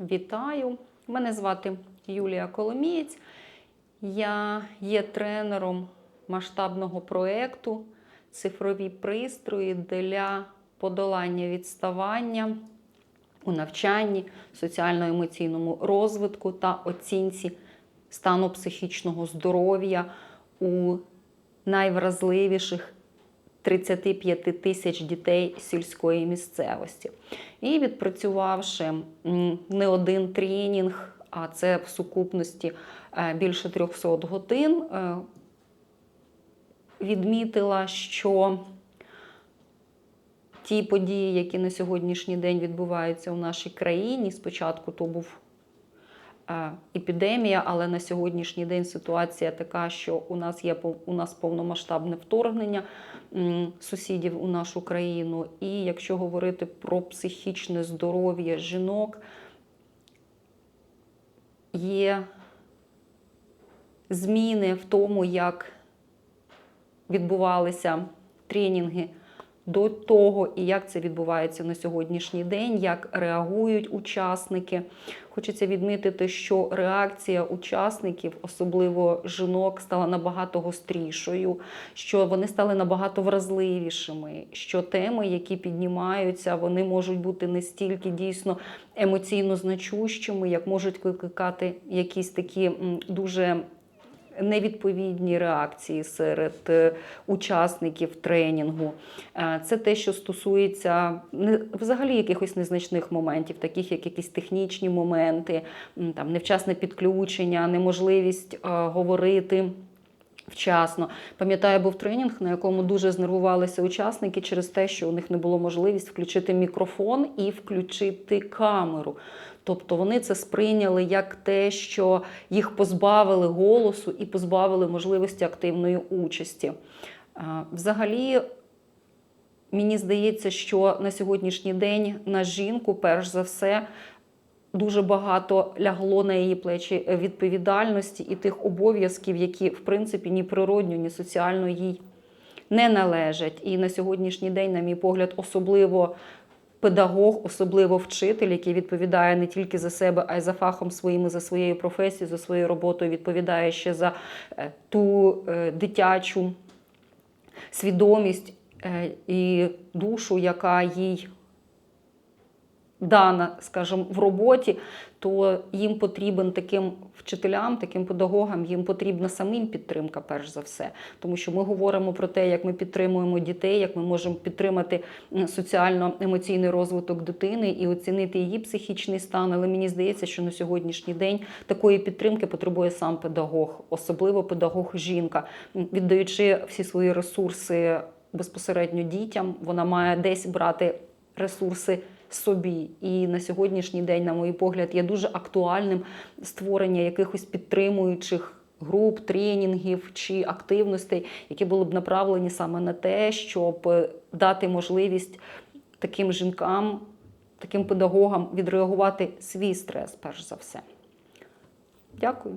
Вітаю! Мене звати Юлія Коломієць. Я є тренером масштабного проєкту Цифрові пристрої для подолання відставання у навчанні, соціально-емоційному розвитку та оцінці стану психічного здоров'я у найвразливіших 35 тисяч дітей сільської місцевості. І відпрацювавши не один тренінг, а це в сукупності е, більше 300 годин, е, відмітила, що ті події, які на сьогоднішній день відбуваються у нашій країні, спочатку то був епідемія, але на сьогоднішній день ситуація така, що у нас є у нас повномасштабне вторгнення сусідів у нашу країну. І якщо говорити про психічне здоров'я жінок, є зміни в тому, як відбувалися тренінги до того, і як це відбувається на сьогоднішній день, як реагують учасники. Хочеться відмітити, що реакція учасників, особливо жінок, стала набагато гострішою, що вони стали набагато вразливішими, що теми, які піднімаються, вони можуть бути не стільки дійсно емоційно значущими, як можуть викликати якісь такі дуже невідповідні реакції серед е, учасників тренінгу. Е, Це те, що стосується взагалі якихось незначних моментів, таких як якісь технічні моменти, там невчасне підключення, неможливість е, говорити. Вчасно пам'ятаю, був тренінг, на якому дуже знервувалися учасники через те, що у них не було можливість включити мікрофон і включити камеру. Тобто вони це сприйняли як те, що їх позбавили голосу і позбавили можливості активної участі. Взагалі, мені здається, що на сьогоднішній день на жінку, перш за все, дуже багато лягло на її плечі відповідальності і тих обов'язків, які, в принципі, ні природньо, ні соціально їй не належать. І на сьогоднішній день, на мій погляд, особливо педагог, особливо вчитель, який відповідає не тільки за себе, а й за фахом своїм, за своєю професією, за своєю роботою, відповідає ще за е, ту е, дитячу свідомість е, і душу, яка їй дана, скажімо, в роботі, то їм потрібен таким вчителям, таким педагогам, їм потрібна самим підтримка, перш за все. Тому що ми говоримо про те, як ми підтримуємо дітей, як ми можемо підтримати соціально-емоційний розвиток дитини і оцінити її психічний стан. Але мені здається, що на сьогоднішній день такої підтримки потребує сам педагог, особливо педагог жінка, віддаючи всі свої ресурси безпосередньо дітям, вона має десь брати ресурси собі. І на сьогоднішній день, на мій погляд, є дуже актуальним створення якихось підтримуючих. Груп, тренінгів чи активностей, які були б направлені саме на те, щоб е, дати можливість таким жінкам, таким педагогам відреагувати свій стрес, перш за все. Дякую.